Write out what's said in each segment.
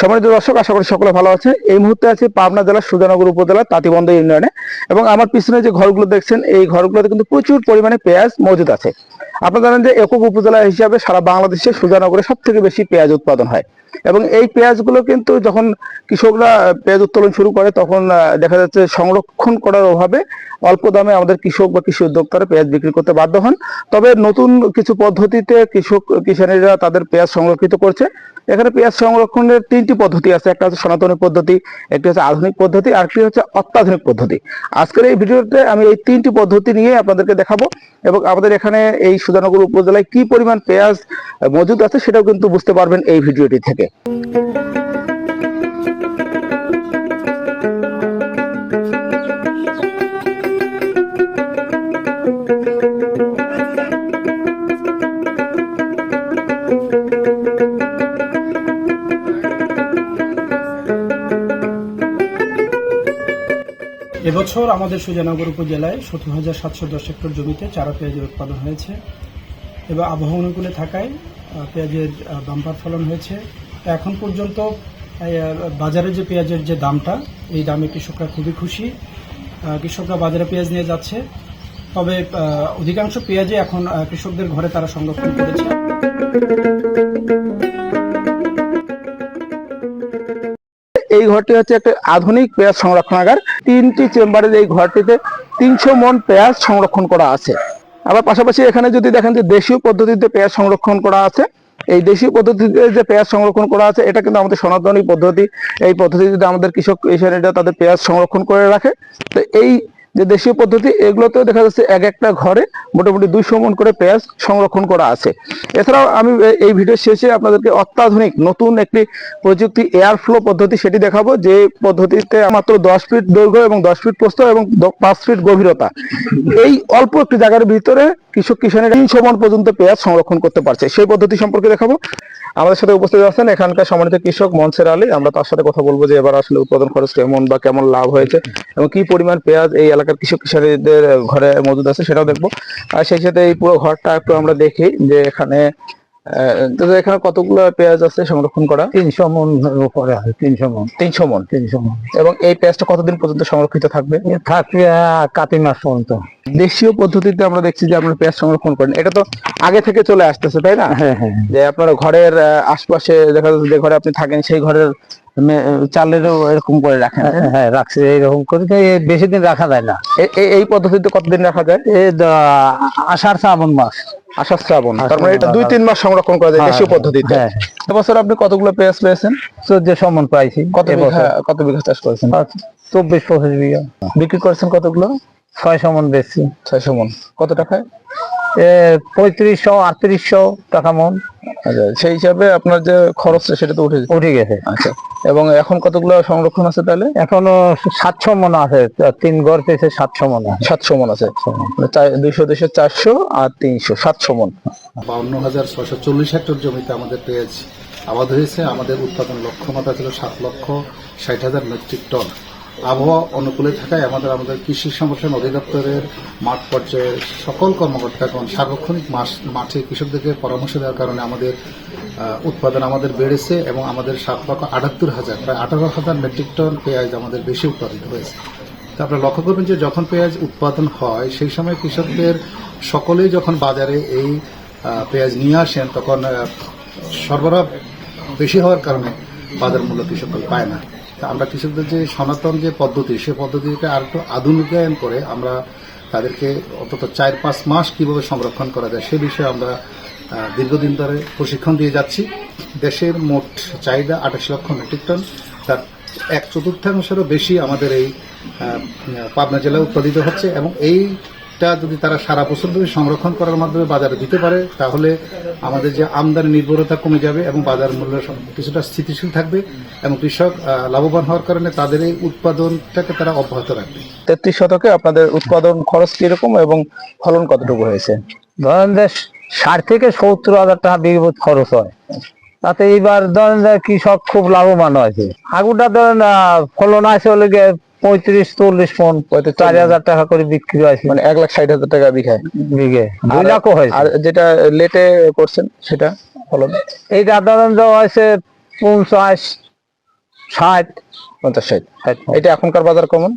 সম্মানিত দর্শক, আশা করি সকলে ভালো আছে। এই মুহূর্তে আছে পাবনা জেলার সুজানগর উপজেলার তাঁতিবন্ধ ইউনিয়নে এবং আমার পিছনে যে ঘরগুলো দেখছেন, এই ঘরগুলোতে কিন্তু প্রচুর পরিমাণে পেঁয়াজ মজুদ আছে। আপনারা জানেন যে একক উপজেলা হিসাবে সারা বাংলাদেশে সুজানগরে সব থেকে বেশি পেঁয়াজ উৎপাদন হয়। এবং এই পেঁয়াজগুলো কিন্তু যখন কৃষকরা পেঁয়াজ উত্তোলন শুরু করে, তখন দেখা যাচ্ছে সংরক্ষণ করার অভাবে অল্প দামে আমাদের কৃষক বা কৃষি উদ্যোক্তারা পেঁয়াজ বিক্রি করতে বাধ্য হন। তবে নতুন কিছু পদ্ধতিতে কৃষক কিষানীরা তাদের পেঁয়াজ সংরক্ষিত করছে। এখানে পেঁয়াজ সংরক্ষণের তিনটি পদ্ধতি আছে। একটা হচ্ছে সনাতনী পদ্ধতি, একটি হচ্ছে আধুনিক পদ্ধতি, আর একটি হচ্ছে অত্যাধুনিক পদ্ধতি। আজকের এই ভিডিওতে আমি এই তিনটি পদ্ধতি নিয়ে আপনাদেরকে দেখাবো এবং আমাদের এখানে এই সুজানগর উপজেলায় কি পরিমাণ পেঁয়াজ মজুদ আছে সেটাও কিন্তু বুঝতে পারবেন এই ভিডিওটি থেকে। এবছর আমাদের সুজানগর উপজেলায় সতেরো হাজার সাতশো দশ হেক্টর জমিতে চারা পেঁয়াজের উৎপাদন হয়েছে। এবং আবহাওয়া অনুকূলে থাকায় পেঁয়াজের বাম্পার ফলন হয়েছে। এখন পর্যন্ত বাজারে যে পেঁয়াজের যে দামটা, এই দামে কৃষকরা খুবই খুশি। কৃষকরা বাজারে পেঁয়াজ নিয়ে যাচ্ছে। তবে অধিকাংশ পেঁয়াজে এখন কৃষকদের ঘরে তারা সংরক্ষণ করেছে। এই ঘরটি হচ্ছে একটা আধুনিক পেঁয়াজ সংরক্ষণাগার। তিনটি চেম্বারের এই ঘরটিতে তিনশো মন পেঁয়াজ সংরক্ষণ করা আছে। আবার পাশাপাশি এখানে যদি দেখেন যে দেশীয় পদ্ধতিতে পেঁয়াজ সংরক্ষণ করা আছে, এই দেশীয় পদ্ধতিতে যে পেঁয়াজ সংরক্ষণ করা আছে, এটা কিন্তু আমাদের সনাতনী পদ্ধতি। এই পদ্ধতিতে আমাদের কৃষক কিষানীরা তাদের পেঁয়াজ সংরক্ষণ করে রাখে, তো এই যে দেশীয় পদ্ধতি, এগুলোতেও দেখা যাচ্ছে এক একটা ঘরে মোটামুটি দুইশো মন করে পেঁয়াজ সংরক্ষণ করা আছে। এছাড়াও আমি এই ভিডিও শেষে আপনাদেরকে অত্যাধুনিক নতুন একটি প্রযুক্তি এয়ার ফ্লো পদ্ধতি সেটি দেখাবো, যে পদ্ধতিতে মাত্র দশ ফিট দৈর্ঘ্য এবং দশ ফিট প্রস্থ এবং পাঁচ ফিট গভীরতা। এই অল্প একটি জায়গার ভিতরে কৃষক কিষানের তিনশো মন পর্যন্ত পেঁয়াজ সংরক্ষণ করতে পারছে। সেই পদ্ধতি সম্পর্কে দেখাবো। আমাদের সাথে উপস্থিত আছেন এখানকার সম্মানিত কৃষক মনসের আলী। আমরা তার সাথে কথা বলব যে এবার আসলে উৎপাদন খরচ কেমন বা কেমন লাভ হয়েছে এবং কি পরিমাণ পেঁয়াজ এই এলাকার কৃষক কিষানীদের ঘরে মজুদ আছে সেটাও দেখব। আর সেই সাথে এই পুরো ঘরটা একটু আমরা দেখি যে এখানে এখানে কতগুলো পেঁয়াজ আছে সংরক্ষণ করা? তিনশো মন উপরে আছে তিনশো মন। তিনশো মন? তিনশো মন। এবং এই পেঁয়াজটা কতদিন পর্যন্ত সংরক্ষিত থাকবে? থাকবে কাতি মাস পর্যন্ত। দেশীয় পদ্ধতিতে আমরা দেখছি যে আপনারা পেঁয়াজ সংরক্ষণ করেন। এটা তো আগে থেকে চলে আসতেছে তাই না? হ্যাঁ হ্যাঁ। যে আপনার ঘরের আশপাশে দেখা যাচ্ছে যে ঘরে আপনি থাকেন সেই ঘরের চালেরও এরকম করে রাখেন হ্যাঁ রাখছে এইরকম করে বেশি দিন রাখা যায় না। এই পদ্ধতিতে কতদিন রাখা যায়? আষাঢ় শ্রাবণ মাস। আষাঢ় শ্রাবণ তার মানে এটা দুই তিন মাস সংরক্ষণ করা যায় দেশীয় পদ্ধতিতে। হ্যাঁ। এবছর আপনি কতগুলো পেঁয়াজ পেয়েছেন? চোদ্দশো মন পাইছি কত বিঘা কত বিঘা চাষ করেছেন? চব্বিশ পঁচিশ বিঘা। বিক্রি করেছেন কতগুলো? ছয় মন বেশি ছয় মন কত টাকায়? পঁয়ত্রিশশো আটত্রিশশো টাকা মন। আচ্ছা সেই হিসাবে আপনার যে খরচটা সেটা তো উঠে উঠে গেছে। আচ্ছা এবং এখন কতগুলো সংরক্ষণ আছে তাহলে? এখনও সাতশো মন আছে তিন গড় পেয়েছে সাতশো মন। সাতশো মন আছে। দুইশো দুইশো চারশো আর তিনশো সাতশো মন। বাউন্ন হাজার ছশো চল্লিশ হেক্টর জমিতে আমাদের পেঁয়াজ আবাদ হয়েছে। আমাদের উৎপাদন লক্ষ্যমাত্রা ছিল সাত লক্ষ ষাট হাজার মেট্রিক টন। আবহাওয়া অনুকূলে থাকায় আমাদের আমাদের কৃষি সম্প্রসারণ অধিদপ্তরের মাঠ পর্যায়ের সকল কর্মকর্তাগণ সার্বক্ষণিক মাঠে কৃষকদেরকে পরামর্শ দেওয়ার কারণে আমাদের উৎপাদন আমাদের বেড়েছে এবং আমাদের সাত লক্ষ আটাত্তর হাজার, প্রায় আঠারো হাজার মেট্রিক টন পেঁয়াজ আমাদের বেশি উৎপাদিত হয়েছে। তো আপনারা লক্ষ্য করবেন যে যখন পেঁয়াজ উৎপাদন হয়, সেই সময় কৃষকদের সকলেই যখন বাজারে এই পেঁয়াজ নিয়ে আসেন, তখন সরবরাহ বেশি হওয়ার কারণে বাজার মূল্য কৃষকরা পায় না। আমরা কৃষকদের যে সনাতন যে পদ্ধতি, সে পদ্ধতিকে আর একটু আধুনিকায়ন করে আমরা তাদেরকে অন্তত চার পাঁচ মাস কীভাবে সংরক্ষণ করা যায়, সে বিষয়ে আমরা দীর্ঘদিন ধরে প্রশিক্ষণ দিয়ে যাচ্ছি। দেশের মোট চাহিদা আঠাশ লক্ষ মেট্রিক টন। তার এক চতুর্থাংশেরও বেশি আমাদের এই পাবনা জেলায় উৎপাদিত হচ্ছে এবং এইটা যদি তারা সারা বছর ধরে সংরক্ষণ করার মাধ্যমে বাজারে দিতে পারে তাহলে আমাদের যে আমদানি নির্ভরতা কমে যাবে এবং বাজার মূল্য কিছুটা স্থিতিশীল থাকবে এবং কৃষক লাভবান হওয়ার কারণে তাদের এই উৎপাদনটাকে তারা অব্যাহত রাখবে। তেত্রিশ শতকে আপনাদের উৎপাদন খরচ কীরকম এবং ফলন কতটুকু হয়েছে? ধরেন যে ষাট থেকে সত্তর হাজার টাকা বিঘা খরচ হয়। তাতে এইবার ধরেন যে কৃষক খুব লাভবান হয়েছে। আগুটা ধরেন ফলন আছে হলে গিয়ে পঁয়ত্রিশ চল্লিশ মন চার হাজার টাকা করে বিক্রি হয়েছে মানে এক লাখ ষাট হাজার টাকা বিঘায়। বিঘে। দুই লাখও হয়েছে। আর যেটা লেটে করছেন সেটা ফলন? এইটা ধরেন যে হয়েছে পঞ্চাশ ষাট। পঞ্চাশ ষাট। এটা এখনকার বাজার কেমন?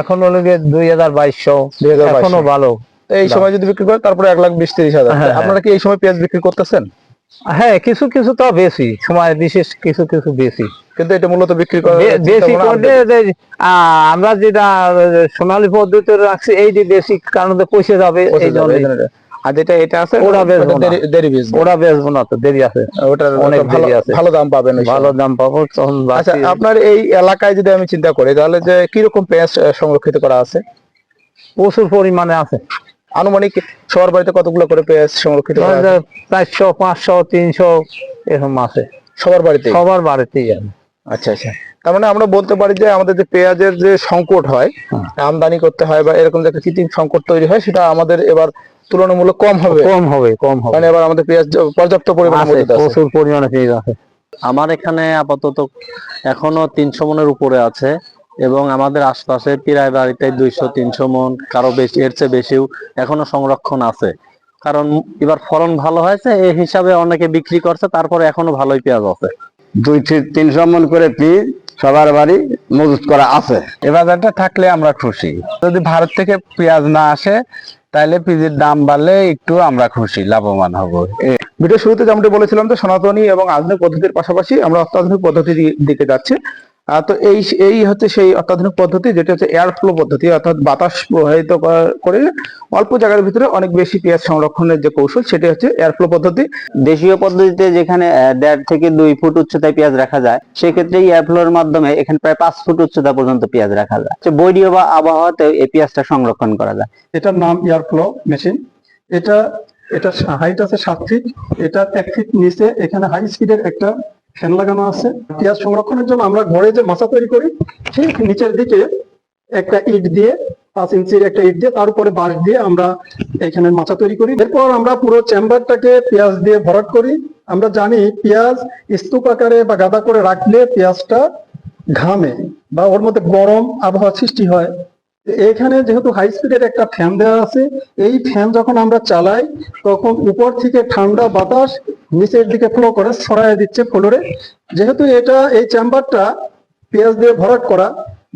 এখন হলো গিয়ে দুই হাজার বাইশশো। 2200 এখনও ভালো। এই সময় যদি বিক্রি করে তারপরে এক লাখ বিশ তিরিশ হাজার। হ্যাঁ, হ্যাঁ। আপনারা কি এই সময় পেঁয়াজ বিক্রি করতেছেন? হ্যাঁ কিছু কিছু তো বেশি সময় বিশেষ কিছু কিছু বেশি। কিন্তু এটা মূলত বিক্রি করা বেশি আহ, আমরা যেটা সোনালী পদ্ধতি রাখছি এই যে বেশি কারণে পয়সা যাবে এই জন্য আর যেটা এটা আছে ওরা বেচবো দেরি- দেরি ওরা বেচবো না তো দেরি আছে। ওটার অনেক ভালো দেরি আছে। ভালো দাম পাবেন ভালো দাম পাবো তখন আচ্ছা আপনার এই এলাকায় যদি আমি চিন্তা করি তাহলে যে কীরকম পেঁয়াজ সংরক্ষিত করা আছে? প্রচুর পরিমাণে আছে। আনুমানিক সবার বাড়িতে কতগুলো করে পেঁয়াজ সংরক্ষিত? চারশো পাঁচশো তিনশো এরকম আছে। সবার বাড়িতে সবার বাড়িতেই আছে। আচ্ছা আচ্ছা। তার মানে আমরা বলতে পারি যে আমাদের যে পেঁয়াজের যে সংকট হয় হ্যাঁ। আমদানি করতে হয় বা এরকম যে একটা কৃত্রিম সংকট তৈরি হয় সেটা আমাদের এবার তুলনামূলক কম হবে। কম হবে কম হবে। মানে এবার আমাদের পেঁয়াজ পর্যাপ্ত পরিমাণে প্রচুর পরিমাণে পেয়ে আছে। আমার এখানে আপাতত এখনও তিনশো মনের উপরে আছে। এবং আমাদের আশপাশে প্রায় বাড়িতে দুইশো তিনশো মন কারও বেশি এর চেয়ে বেশিও এখনও সংরক্ষণ আছে। কারণ এবার ফলন ভালো হয়েছে এই হিসাবে অনেকে বিক্রি করছে তারপরে এখনও ভালোই পেঁয়াজ আছে। দুই থেকে তিনশো মন করে পিস সবার বাড়ি মজুত করা আছে? এ বাজারটা থাকলে আমরা খুশি। যদি ভারত থেকে পেঁয়াজ না আসে তাহলে পেঁয়াজের দাম বাড়লে একটু আমরা খুশি লাভবান হব। ভিডিও শুরুতে যেমনটি বলেছিলাম যে সনাতনী এবং আধুনিক পদ্ধতির পাশাপাশি আমরা অত্যাধুনিক পদ্ধতির দিকে যাচ্ছি। তো এই এই হচ্ছে সেই অত্যাধুনিক পদ্ধতি যেটা হচ্ছে এয়ার ফ্লো পদ্ধতি অর্থাৎ বাতাস প্রবাহিত করে অল্প জায়গার ভিতরে অনেক বেশি পেঁয়াজ সংরক্ষণের যে কৌশল সেটি হচ্ছে এয়ার ফ্লো পদ্ধতি। দেশীয় পদ্ধতিতে যেখানে দেড় থেকে দুই ফুট উচ্চতায় পেঁয়াজ রাখা যায় সেক্ষেত্রে এয়ার ফ্লোর মাধ্যমে এখানে প্রায় পাঁচ ফুট উচ্চতা পর্যন্ত পেঁয়াজ রাখা যায়। তো বৈরীয় বা আবহাওয়াতে এই পেঁয়াজটা সংরক্ষণ করা যায়। এটার নাম এয়ার ফ্লো মেশিন এটা এটা হাইট আছে সাত ফিট এটা এক ফিট নিচে এখানে হাই স্পিডের একটা ফ্যান লাগানো আছে, পেঁয়াজ সংরক্ষণের জন্য আমরা ঘরে যে মাছা তৈরি করি, ঠিক নিচের দিকে একটা ইট দিয়ে, পাঁচ ইঞ্চির একটা ইট দিয়ে, তার উপরে বাঁশ দিয়ে আমরা এখানে মাচা তৈরি করি। এরপর আমরা পুরো চেম্বারটাকে পেঁয়াজ দিয়ে ভরাট করি। আমরা জানি পেঁয়াজ স্তূপ আকারে বা গাদা করে রাখলে পেঁয়াজটা ঘামে বা ওর মধ্যে গরম আবহাওয়া সৃষ্টি হয়। এখানে যেহেতু হাই স্পিডের একটা ফ্যান দেওয়া আছে, এই ফ্যান যখন আমরা চালাই, তখন উপর থেকে ঠান্ডা বাতাস নিচের দিকে ফ্লো করে ছড়াই দিচ্ছে ফ্লোরে যেহেতু এটা, এই চেম্বারটা পেঁয়াজ দিয়ে ভরাট করা,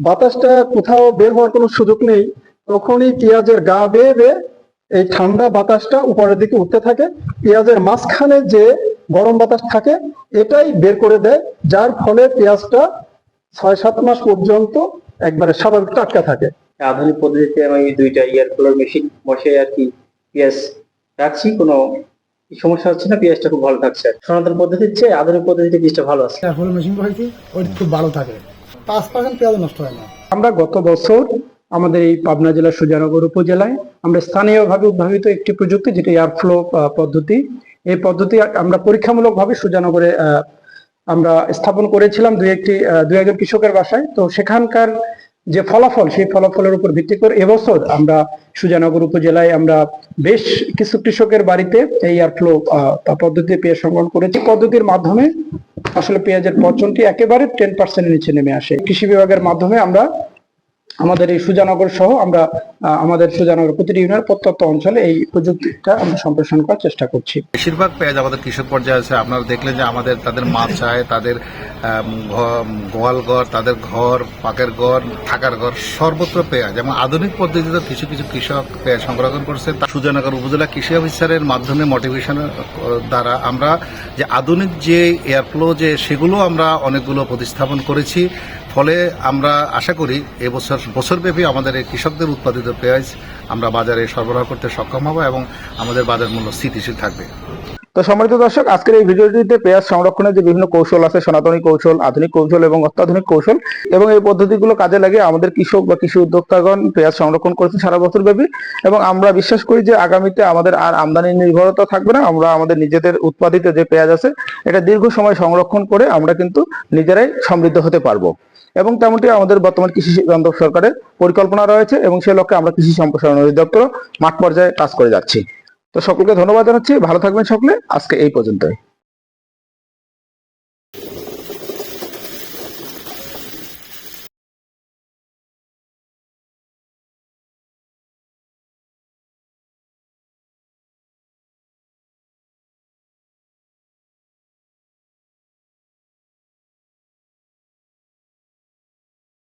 বাতাসটা কোথাও বের হওয়ার কোনো সুযোগ নেই, তখনই পেঁয়াজের গা বেয়ে বেয়ে এই ঠান্ডা বাতাসটা উপরের দিকে উঠতে থাকে। পেঁয়াজের মাঝখানে যে গরম বাতাস থাকে, এটাই বের করে দেয়, যার ফলে পেঁয়াজটা ছয় সাত মাস পর্যন্ত একবারে স্বাভাবিক টাটকা থাকে। আধুনিক পদ্ধতিতে আমি দুইটা ইয়ার কুলার মেশিন বসে আর কি পেঁয়াজ রাখছি কোনো সমস্যা হচ্ছে না পেঁয়াজটা খুব ভালো থাকছে সনাতন পদ্ধতির চেয়ে আধুনিক পদ্ধতিতে বীজটা ভালো আছে। এয়ারফ্লো মেশিন বসাইছি ওইটা খুব ভালো থাকে। পাঁচ পার্সেন্ট পেঁয়াজ নষ্ট হয় না। আমরা গত বছর আমাদের এই পাবনা জেলার সুজানগর উপজেলায় আমরা স্থানীয়ভাবে উদ্ভাবিত একটি প্রযুক্তি যেটি এয়ারফ্লো পদ্ধতি। এই পদ্ধতি আমরা পরীক্ষামূলকভাবে সুজানগরে আহ, আমরা স্থাপন করেছিলাম দুই একটি দুই একজন কৃষকের বাসায়। তো সেখানকার যে ফলাফল, সেই ফলাফলের উপর ভিত্তি করে এবছর আমরা সুজানগর উপজেলায় আমরা বেশ কিছু কৃষকের বাড়িতে এই এয়ারফ্লো পদ্ধতি পেঁয়াজ সংগ্রহণ করেছি। পদ্ধতির মাধ্যমে আসলে পেঁয়াজের পচনটি একেবারে টেন পার্সেন্টের নিচে নেমে আসে। কৃষি বিভাগের মাধ্যমে আমরা আমাদের এই সুজানগর সহ আমরা আমাদের সুজানগর প্রতিটি ইউনিয়নের প্রত্যন্ত অঞ্চলে এই প্রযুক্তিটা আমরা সম্প্রসারণ করার চেষ্টা করছি। বেশিরভাগ পেঁয়াজ আমাদের কৃষক পর্যায়ে আছে। আপনারা দেখলেন যে আমাদের, তাদের মাছায় তাদের গোয়াল ঘর, তাদের ঘর, পাকের ঘর, থাকার ঘর, সর্বত্র পেঁয়াজ। এবং আধুনিক পদ্ধতিতে কিছু কিছু কৃষক পেঁয়াজ সংরক্ষণ করছে। তা সুজানগর উপজেলা কৃষি অফিসারের মাধ্যমে মোটিভেশনের দ্বারা আমরা যে আধুনিক যে এয়ারফ্লো যে, সেগুলো আমরা অনেকগুলো প্রতিস্থাপন করেছি। ফলে আমরা আশা করি এবছর বছরব্যাপী আমাদের এই কৃষকদের উৎপাদিত পেঁয়াজ আমরা বাজারে সরবরাহ করতে সক্ষম হব এবং আমাদের বাজার মূল্য স্থিতিশীল থাকবে। তো সম্মানিত দর্শক, আজকের এই ভিডিওটিতে পেঁয়াজ সংরক্ষণের যে বিভিন্ন কৌশল আছে, সনাতনী কৌশল, আধুনিক কৌশল এবং অত্যাধুনিক কৌশল এবং এই পদ্ধতিগুলো কাজে লাগে আমাদের কৃষক বা কৃষি উদ্যোক্তাগণ পেঁয়াজ সংরক্ষণ করেছে সারা বছর ব্যাপী এবং আমরা বিশ্বাস করি যে আগামীতে আমাদের আর আমদানি নির্ভরতা থাকবে না। আমরা আমাদের নিজেদের উৎপাদিত যে পেঁয়াজ আছে, এটা দীর্ঘ সময় সংরক্ষণ করে আমরা কিন্তু নিজেরাই সমৃদ্ধ হতে পারব। এবং তেমনটি আমাদের বর্তমান কৃষি সরকারের পরিকল্পনা রয়েছে এবং সে লক্ষ্যে আমরা কৃষি সম্প্রসারণ অধিদপ্তর মাঠ পর্যায়ে কাজ করে যাচ্ছি। তো সকলকে ধন্যবাদ জানাচ্ছি। ভালো থাকবেন সকলে। আজকে এই পর্যন্তই।